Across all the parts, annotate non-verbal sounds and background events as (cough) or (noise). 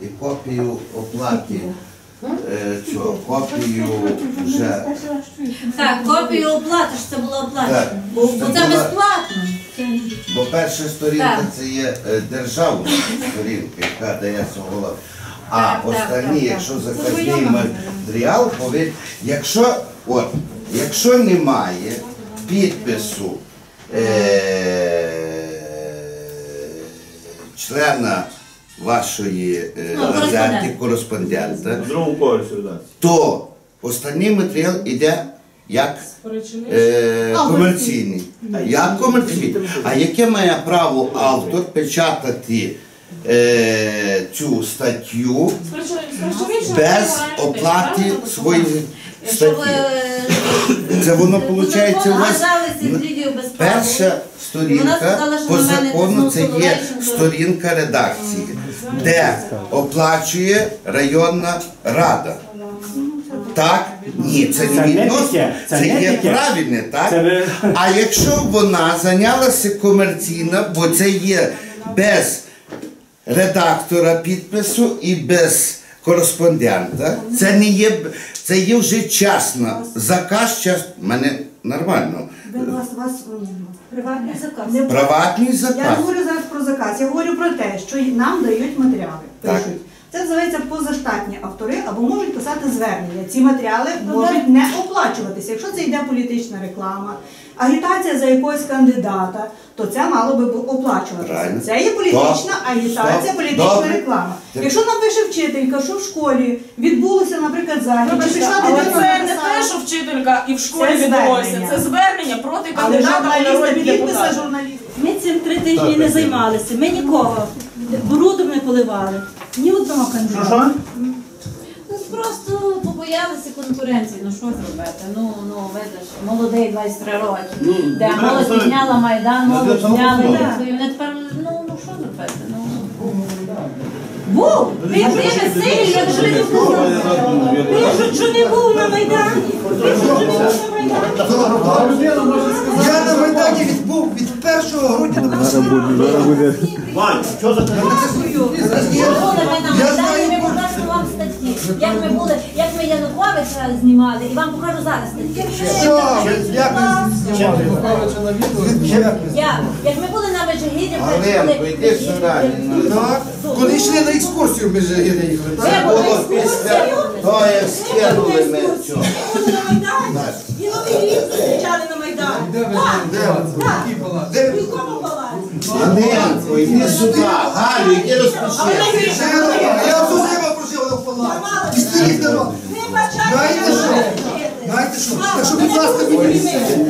і копію оплати. Е, цього, копію вже. Так, копію оплати, що це було Так. оплата. Бо бо це безплатно. Бо перша сторінка Так. це є е, державна сторінка, яка дається голова. А Так, так, останні, так, якщо заказний матеріал, повинен, якщо, от, якщо немає підпису е, члена вашої е, Ну, газети, кореспондент. кореспондента, На другому поверсі редакції. то останній матеріал іде як е, комерційний. Як комерційний. А яке має право автор печатати е, цю статтю без оплати своєї Якщо статті? Це воно виходить у вас перша Вона сторінка сказала, що по на мене закону це є сторінка редакції, де оплачує районна рада. Так? Ні, це не відносно, це є правильне, так? А якщо вона зайнялася комерційно, бо це є без редактора підпису і без кореспондента, це не є, це є вже часно. Заказ час, мене нормально. Ви вас, Приватний заказ. не Приватний Я заказ. говорю зараз про заказ. Я говорю про те, що й нам дають матеріали. Так. Пишуть. Це називається позаштатні автори або можуть писати звернення. Ці матеріали можуть не оплачуватися. Якщо це йде політична реклама, агітація за якогось кандидата, то це мало би оплачуватися. Правильно. Це є політична агітація, політична Добре. реклама. Якщо напише вчителька, що в школі відбулося, наприклад, захід, чи пішла але дитина це не те, що вчителька і в школі Це відбулося. звернення. Це звернення проти але кандидата в журналісти, народні підписи депутати. журналістів. Ми цим три тижні не займалися. Ми нікого брудом не поливали. Ні одного кандидата. Просто побоялися конкуренції. Ну що зробити? Ну, ну видиш, молодий 23 роки. Ну, Де ну, молодь ну, підняла Майдан, ну, молодь це їх. І вони тепер, ну, ну що зробити? Ну, Був! він він сильний, я. Пишуть, що не був на Майдані. Пишуть, що не був на Майдані. Я на Майдані відбув від 1 грудня до 1 Вань, що за Я Майдані, знаю. Як ми були, як ми Януковича знімали, і вам покажу зараз. Що? Як ви знімали? Януковича на відео? Як Я, як ми були на Межигір'ї, Галинко, йди сюди. ну, Так, коли йшли на екскурсію, ми ж їхали. Ви так? були Було після того, як скинули ми цього. На Майдані. І новий рік зустрічали на Майдані. Де ви? Де ви? В якому палаці? Галинко, йди сюди. Галю, йди розпиши. Я всю народ. Знаєте що? Знаєте що? Так що, будь ласка.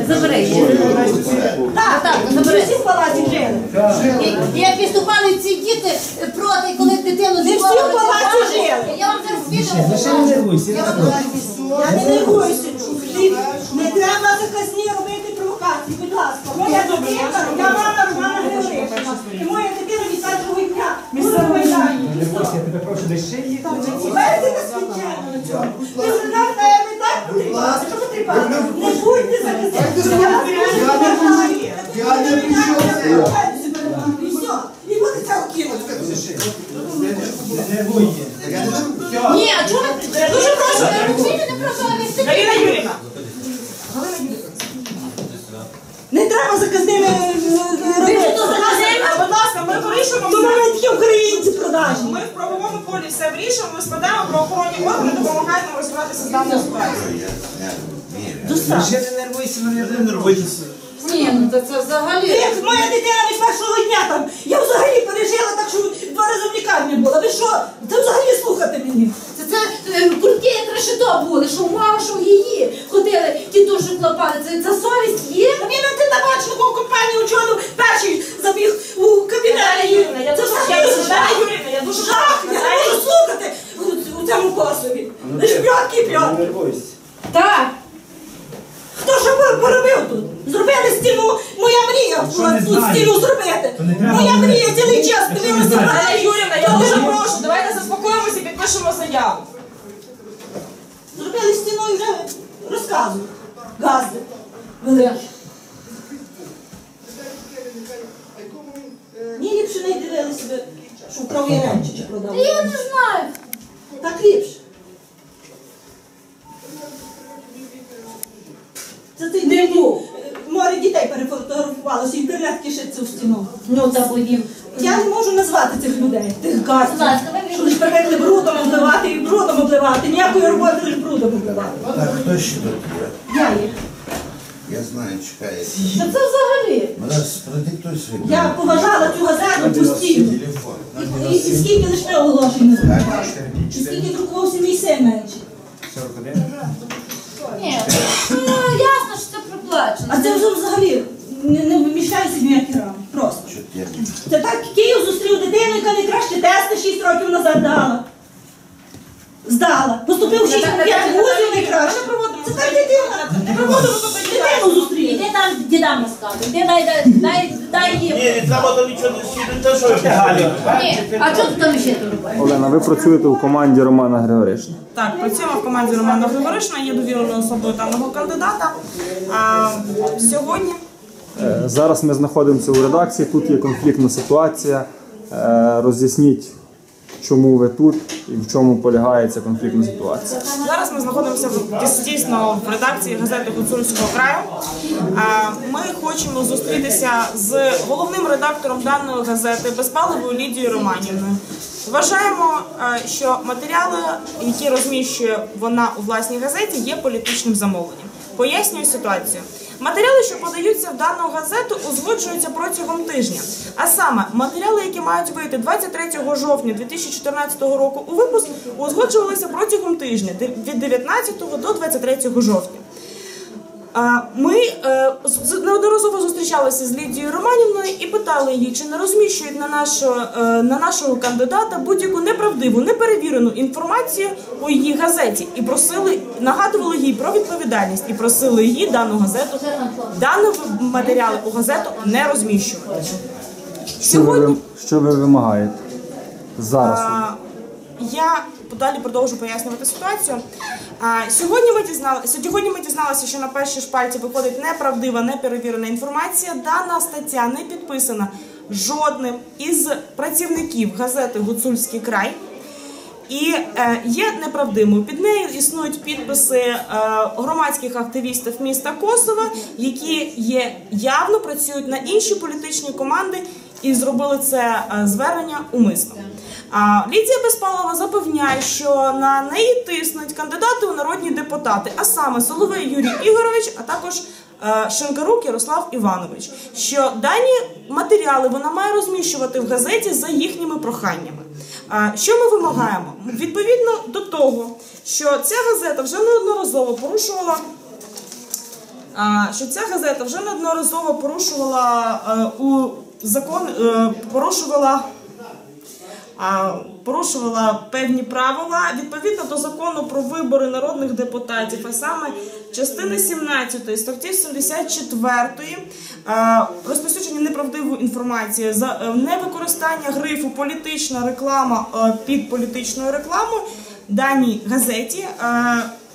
Забери. Так, так, забери. всі в палаці жили. Як виступали ці діти проти, коли дитину Не всі в палаці жили. Я вам зараз відео покажу. Я вам не нервуюся. Не треба заказні робити провокації, будь ласка. Я мама Романа Григоришина. І моя дитина від першого дня була на Майдані. тебе прошу де ще є. Вийти на свічання на цьому. Ви знаєте, ми так потрібали. Що потрібали? Не будьте заказні. Я Я не прийшов. Я не прийшов. І все. І буде це окинути. Ні, а чого ви? Дуже прошу, не робіть, не прошу, але ви Галина Юрівна, Не треба заказними е, робити. будь ласка, ми вирішуємо То все. навіть такі українці продажні. Ми в правовому полі все вирішуємо, ми складаємо правоохоронні органи, допомагають нам розібратися з даною ситуацією. Ще не нервуйся, ну я не нервуйтеся. Ні, ну це, це взагалі. Як моя дитина від першого дня там, я взагалі пережила так, що два рази в лікарні була. Ви що? Це взагалі слухати мені. Це, це е, куртки як решето були, що мама, що в її ходили, ті дуже клопали. Це, це совість є? Та він ти табачну компанію учену перший забіг у кабінет. Я Це дуже взагалі Галина жах. Юрівна, я дуже Жах, я не можу слухати у, у цьому пособі. Лиш п'ятки Не п'ятки. нервуйся. Так. Хто що ви поробив тут? Зробили стіну, моя мрія що була не тут знаєш? стіну зробити. То не треба Моя говорити. мрія цілий час Якщо не дивилася знаєш. на Галина неї. Юрівна, я дуже прошу, давайте заспокоїмося і підпишемо заяву. Зробили стіну і вже розказують. Газди. Великі. Ні, ліпше не дивилися би Що вкрав Яремчича Та продав. я не знаю. Так ліпше. Це ти не був. Море дітей перефотографувалося, інтернет кишиться в стіну. Ну, та бо. Я не можу назвати цих людей, тих ласка, Що лиш привикли брудом обливати і брудом обливати. Ніякої роботи лиш брудом обливати. Так, хто ще тут є? Я є. Я знаю, чекає. Та це взагалі. Раз, продиктуй свій. Я поважала цю газету постійно. Телефон. І, і скільки лише ми оголошень не зробили. І скільки друкувався мій син менше. Ні, А це вже взагалі не, не вміщається ніякі рами. Просто. Це так Київ зустрів дитину, яка найкраще тести 6 років назад дала. Здала. Поступив в 6 Та- та- 5 вузів найкраще. Це так дитина. Дитину зустрів. Іди там дідам розказуй. Іди дай, дай, дай, дай їм. Ні, не треба то нічого не сіти, те що ви Ні, а чого ти там ще тут робиш? Олена, ви працюєте у команді Романа Григоришина. Так, працюємо в команді Романа Григоришина, є довіреною особою даного кандидата. А, сьогодні Е, Зараз ми знаходимося у редакції. Тут є конфліктна ситуація. Е, Роз'ясніть, чому ви тут і в чому полягає ця конфліктна ситуація. Зараз ми знаходимося дійсно в редакції газети Гуцульського краю. Ми хочемо зустрітися з головним редактором даної газети Безпаловою Лідією Романівною. Вважаємо, що матеріали, які розміщує вона у власній газеті, є політичним замовленням. Пояснюю ситуацію. Матеріали, що подаються в дану газету, узгоджуються протягом тижня. А саме матеріали, які мають вийти 23 жовтня 2014 року у випуск, узгоджувалися протягом тижня від 19 до 23 жовтня. Ми е, неодноразово зустрічалися з Лідією Романівною і питали її, чи не розміщують на нашого, е, на нашого кандидата будь-яку неправдиву, неперевірену інформацію у її газеті, і просили, нагадували їй про відповідальність і просили її дану газету, дані матеріали у газету не розміщувати. Що ви, Сьогодні що ви вимагаєте зараз? а, я далі продовжу пояснювати ситуацію. А, сьогодні ми дізналися, сьогодні ми дізналися, що на першій шпальті виходить неправдива, неперевірена інформація. Дана стаття не підписана жодним із працівників газети Гуцульський край. І е, є неправдивою. Під нею існують підписи е, громадських активістів міста Косова, які є явно працюють на інші політичні команди і зробили це е, звернення умисно. Лідія Безпалова запевняє, що на неї тиснуть кандидати у народні депутати, а саме Соловей Юрій Ігорович, а також е, Шинкарук Ярослав Іванович. Що дані матеріали вона має розміщувати в газеті за їхніми проханнями. Що ми вимагаємо? Відповідно до того, що ця газета вже неодноразово порушувала. Що ця газета вже неодноразово порушувала е, у закон, е, порушувала порушувала певні правила відповідно до закону про вибори народних депутатів, а саме частини 17 статті 74 а, розповсюдження неправдивої інформації за е, невикористання грифу політична реклама е, під політичною рекламою даній газеті.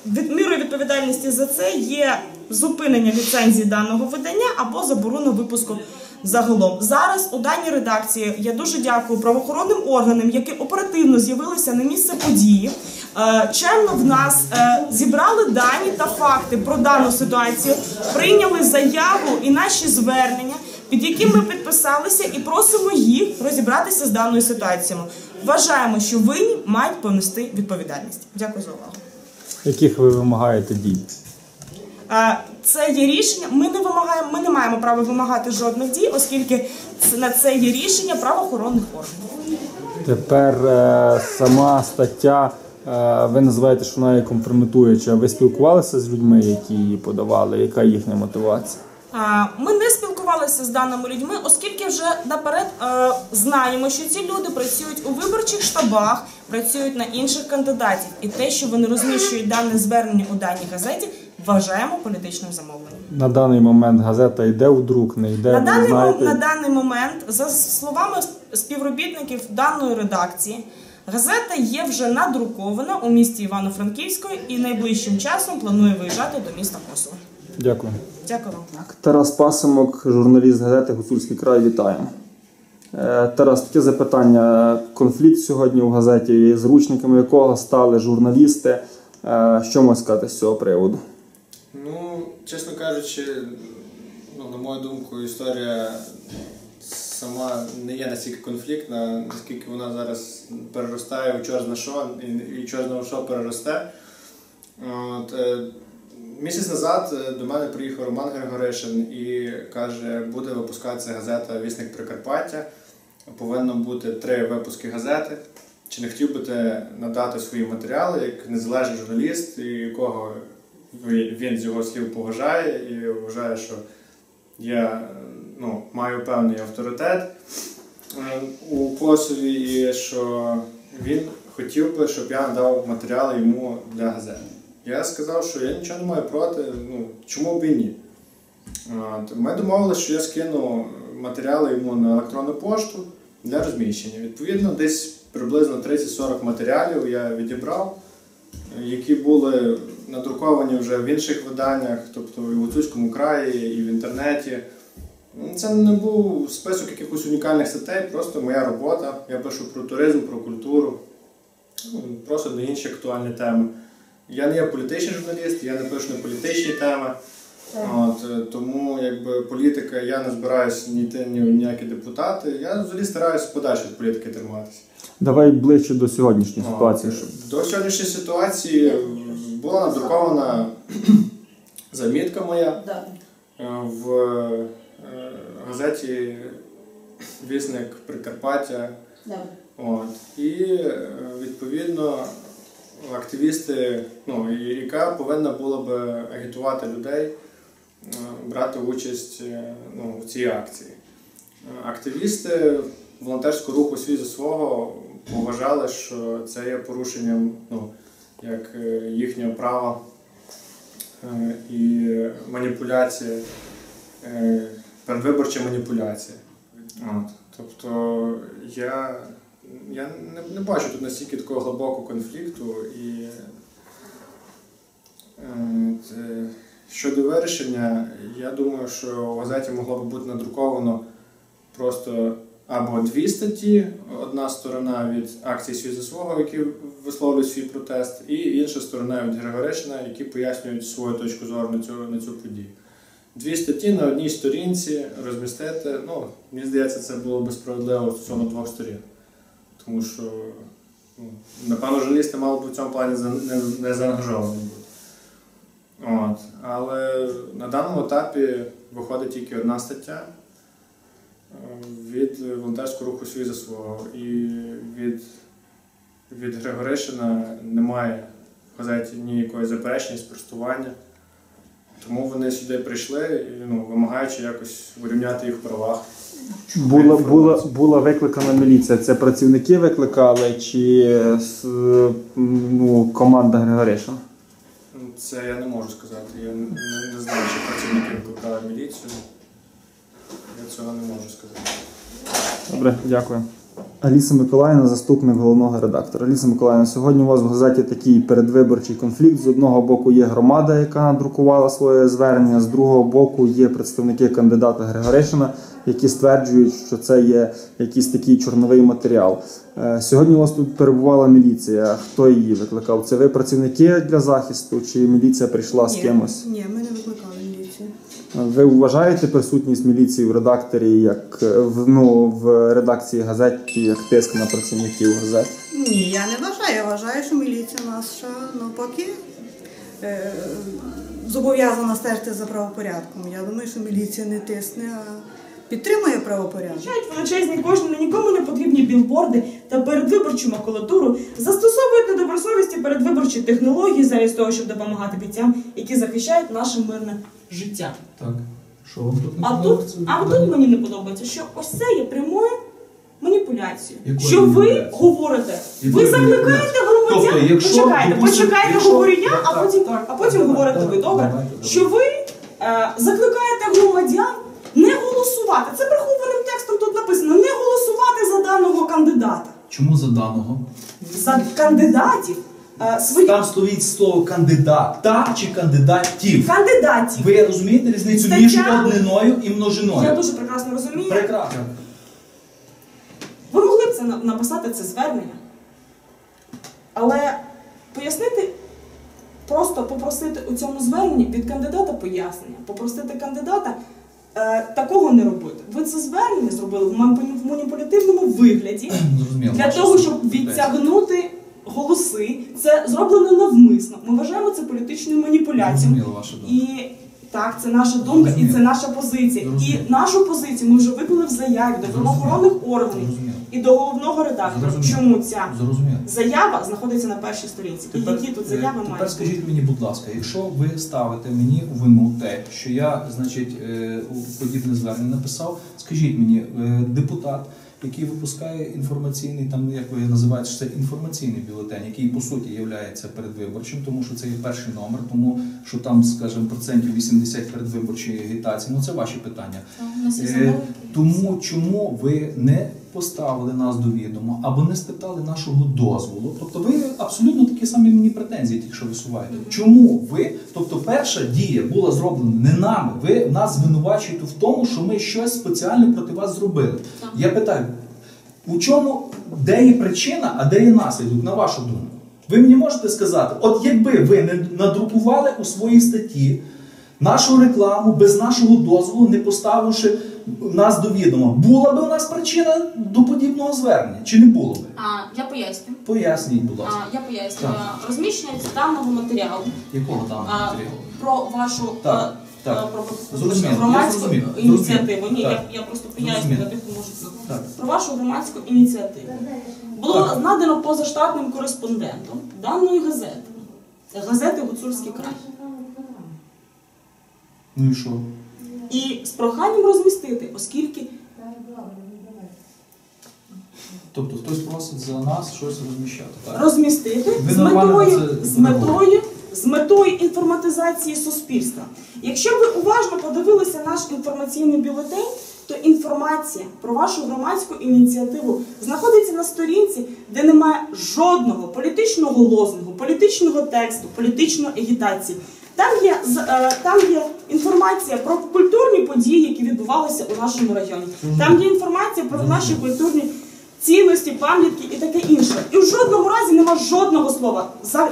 мірою відповідальності за це є зупинення ліцензії даного видання або заборона випуску загалом. Зараз у даній редакції я дуже дякую правоохоронним органам, які оперативно з'явилися на місце події. Е, Чемно в нас е, зібрали дані та факти про дану ситуацію, прийняли заяву і наші звернення, під яким ми підписалися і просимо їх розібратися з даною ситуацією. Вважаємо, що винні мають понести відповідальність. Дякую за увагу. Яких ви вимагаєте дій? Це є рішення. Ми не вимагаємо, ми не маємо права вимагати жодних дій, оскільки на це є рішення правоохоронних органів. Тепер е, сама стаття, е, ви називаєте, що вона є компрометуюча. Ви спілкувалися з людьми, які її подавали? Яка їхня мотивація? Ми не спілкувалися з даними людьми, оскільки вже наперед е, знаємо, що ці люди працюють у виборчих штабах, працюють на інших кандидатів, і те, що вони розміщують дане звернення у даній газеті, вважаємо політичним замовленням. На даний момент газета йде у друк, не йде. На даний, знаєте. на даний момент, за словами співробітників даної редакції, газета є вже надрукована у місті Івано-Франківської і найближчим часом планує виїжджати до міста Косово. Дякую. Дякую вам. Тарас Пасимок, журналіст газети Гуцульський край. Вітаємо. Е, Тарас, таке запитання. Конфлікт сьогодні в газеті, зручниками якого стали журналісти. Е, Що можна сказати з цього приводу? Ну, чесно кажучи, ну, на мою думку, історія сама не є настільки конфліктна, наскільки вона зараз переростає у чорне що, і, чорне що переросте. От, е, місяць назад е, до мене приїхав Роман Григоришин і каже, буде випускатися газета Вісник Прикарпаття. Повинно бути три випуски газети. Чи не хотів би ти надати свої матеріали як незалежний журналіст, і якого він з його слів поважає і вважає, що я ну, маю певний авторитет е, у позові, і що він хотів би, щоб я надав матеріали йому для газети. Я сказав, що я нічого не маю проти, ну чому б і ні. Ми домовилися, що я скину матеріали йому на електронну пошту для розміщення. Відповідно, десь приблизно 30-40 матеріалів я відібрав, які були надруковані вже в інших виданнях, тобто і в Гуцульському краї, і в інтернеті. Це не був список якихось унікальних статей, просто моя робота. Я пишу про туризм, про культуру, ну, просто на інші актуальні теми. Я не є політичний журналіст, я не пишу на політичні теми. От, е, тому якби політика, я не збираюся ні йти ні в ніякі депутати. Я взагалі стараюся подальше від політики триматися. Давай ближче до сьогоднішньої ситуації. щоб- До сьогоднішньої ситуації була надрукована (clears throat) замітка моя е, в е, газеті Вісник Прикарпаття. От. І е, відповідно активісти, ну, яка повинна була би агітувати людей е, брати участь е, ну, в цій акції. Е, Активісти волонтерського руху свій за свого вважали, що це є порушенням ну, як е, їхнього права е, і маніпуляція, е, передвиборча маніпуляція. От. Тобто я, я не, не бачу тут настільки такого глибокого конфлікту і е, щодо вирішення, я думаю, що в газеті могло би бути надруковано просто або дві статті, одна сторона від акції «Свій за свого, які висловлюють свій протест, і інша сторона від Григоришина, які пояснюють свою точку зору на цю, на цю подію. Дві статті на одній сторінці розмістити, ну, мені здається, це було би справедливо стосовно двох сторін. Тому що, ну, напевно, журналісти мали б в цьому плані не, не заангажовані бути. От. Але на даному етапі виходить тільки одна стаття від волонтерського руху «Свій за свого. І від, від Григоришина немає в газеті ніякої заперечення, спростування. Тому вони сюди прийшли, ну, вимагаючи якось вирівняти їх в правах. Була, була, була викликана міліція. Це працівники викликали чи ну, команда Григоришина? Це я не можу сказати. Я не, не знаю, чи працівники викликали міліцію. Я цього не можу сказати. Добре, дякую. Аліса Миколаївна, заступник головного редактора. Аліса Миколаївна, сьогодні у вас в газеті такий передвиборчий конфлікт. З одного боку є громада, яка надрукувала своє звернення, з другого боку є представники кандидата Григоришина, які стверджують, що це є якийсь такий чорновий матеріал. Е, Сьогодні у вас тут перебувала міліція. Хто її викликав? Це ви працівники для захисту, чи міліція прийшла з кимось? Ні, ми не викликали. Ви вважаєте присутність міліції в редакторі як в ну в редакції газеті як тиск на працівників газет? Ні, я не вважаю. Я вважаю, що міліція наша навпаки е, зобов'язана стежити за правопорядком. Я думаю, що міліція не тисне, а підтримує правопорядок. Вчать величезні кошти на нікому не потрібні білборди та передвиборчу макулатуру, застосовують недобросовісті передвиборчі технології замість того, щоб допомагати бійцям, які захищають наше мирне життя. Так. Що вам тут не А тут, подобається? а тут мені не подобається, що ось це є прямою маніпуляцією. Якою Що ви маніпуляцією? говорите, ви Якою закликаєте маніпуляцією? громадян. Тобто, якщо, почекайте, допустим, почекайте, якщо- говорю я, а Так, потім, а потім говорите ви добре, що ви е, закликаєте громадян голосувати. Це прихованим текстом тут написано: не голосувати за даного кандидата. Чому за даного? За кандидатів е, своїх Там стоїть слово кандидат. Та чи кандидатів. кандидатів. Ви розумієте різницю Стаття- між одниною і множиною? Я дуже прекрасно розумію. Прекрасно. це на- написати це звернення. Але пояснити, просто попросити у цьому зверненні від кандидата пояснення, попросити кандидата такого не робити. Ви це звернення зробили в маніпу- маніпулятивному вигляді (clears throat) Зрозуміло. для того, щоб відтягнути голоси. Це зроблено навмисно. Ми вважаємо це політичною маніпуляцією. Зрозуміло ваша. І так, це наша думка і це наша позиція. І нашу позицію ми вже виклали в заяві до правоохоронних органів і до головного редактора. Чому ця заява знаходиться на першій сторінці? І які тут е, заяви тепер мають? скажіть мені, будь ласка, якщо ви ставите мені у вимогу те, що я, значить, е, у подібне звернення написав, скажіть мені, е, депутат, який випускає інформаційний, там як ви називаєте, що це інформаційний бюлетень, який по суті є передвиборчим, тому що це є перший номер, тому що там, скажімо, процентів 80 передвиборчої агітації. Ну це ваші питання. Е. Тому чому ви не поставили нас до відома або не спитали нашого дозволу? Тобто ви абсолютно такі самі мені претензії, тільки що висуваєте. Чому ви? Тобто, перша дія була зроблена не нами. Ви нас звинувачуєте в тому, що ми щось спеціально проти вас зробили. Я питаю, у чому де є причина, а де є наслідок, на вашу думку? Ви мені можете сказати, от якби ви не надрукували у своїй статті нашу рекламу без нашого дозволу, не поставивши нас до відома, була би у нас причина до подібного звернення, чи не було би? А, я поясню. Поясніть, будь ласка. А, я поясню. Розміщення даного матеріалу Якого там а, матеріалу? про вашу Так, е, так. про- Зрозуміло, громадську зрозумів, ініціативу. Ні, я, Так. я просто поясню для тих, хто може. Так. Про вашу громадську ініціативу. Було Так. надано позаштатним кореспондентом даної газети. Газети Гуцульський край. Ну і що? І з проханням розмістити, оскільки Тобто хтось просить за нас щось розміщати, так? розмістити Ви з метою, це з метою, з метою інформатизації суспільства. Якщо ви уважно подивилися наш інформаційний бюлетень, то інформація про вашу громадську ініціативу знаходиться на сторінці, де немає жодного політичного лозунгу, політичного тексту, політичної агітації. Там є, е, там є інформація про культурні події, які відбувалися у нашому районі. Там є інформація про наші культурні цінності, пам'ятки і таке інше. І в жодному разі нема жодного слова. За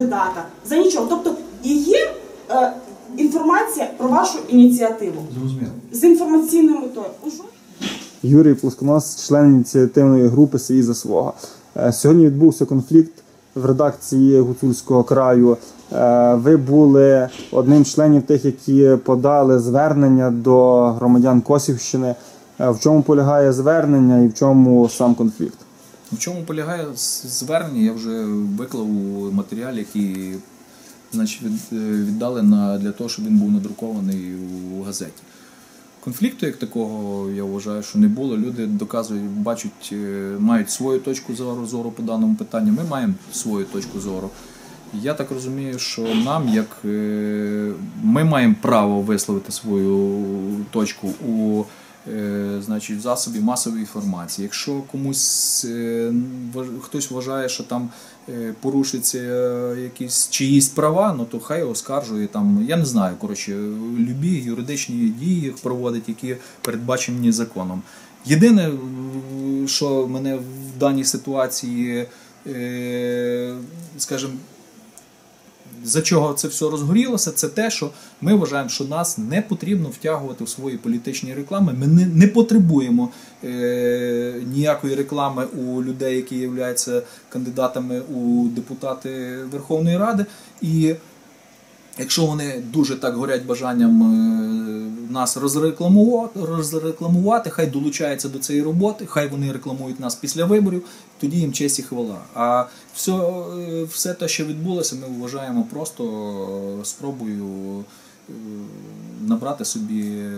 дата за нічого. Тобто є е, інформація про вашу ініціативу Зрозуміло. з інформаційною метою. Юрій Плосконос, член ініціативної групи «Свій за свого. Е, Сьогодні відбувся конфлікт в редакції Гуцульського краю. Е, Ви були одним з членів тих, які подали звернення до громадян Косівщини. Е, В чому полягає звернення і в чому сам конфлікт? В чому полягає звернення? Я вже виклав у матеріалі, який значить, віддали на, для того, щоб він був надрукований у газеті. Конфлікту як такого, я вважаю, що не було. Люди доказують, бачать, е, мають свою точку зору, зору по даному питанню. Ми маємо свою точку зору. Я так розумію, що нам, як е, ми маємо право висловити свою точку у значить, в масової інформації. Якщо комусь е, хтось вважає, що там е, порушуються е, якісь чиїсь права, ну то хай оскаржує там. Я не знаю, коротше, любі юридичні дії проводить, які передбачені законом. Єдине, що мене в даній ситуації, е, скажімо, за чого це все розгорілося, це те, що ми вважаємо, що нас не потрібно втягувати в свої політичні реклами. Ми не, не потребуємо е, ніякої реклами у людей, які являються кандидатами у депутати Верховної Ради. І якщо вони дуже так горять бажанням е, нас розрекламувати, розрекламувати, хай долучаються до цієї роботи, хай вони рекламують нас після виборів, тоді їм честь і хвала. А все, все те, що відбулося, ми вважаємо просто е, спробою е, набрати собі е,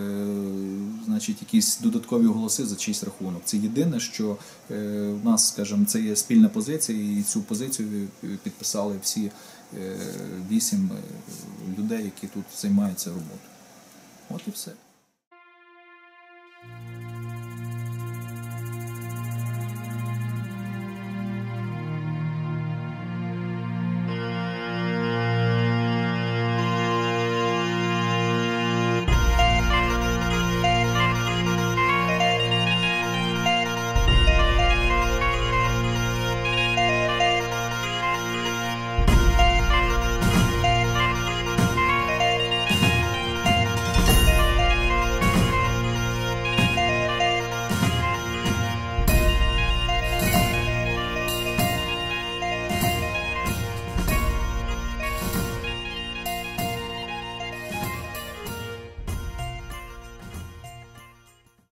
значить, якісь додаткові голоси за чийсь рахунок. Це єдине, що в нас, скажімо, це є спільна позиція, і цю позицію підписали всі вісім людей, які тут займаються роботою. От і все.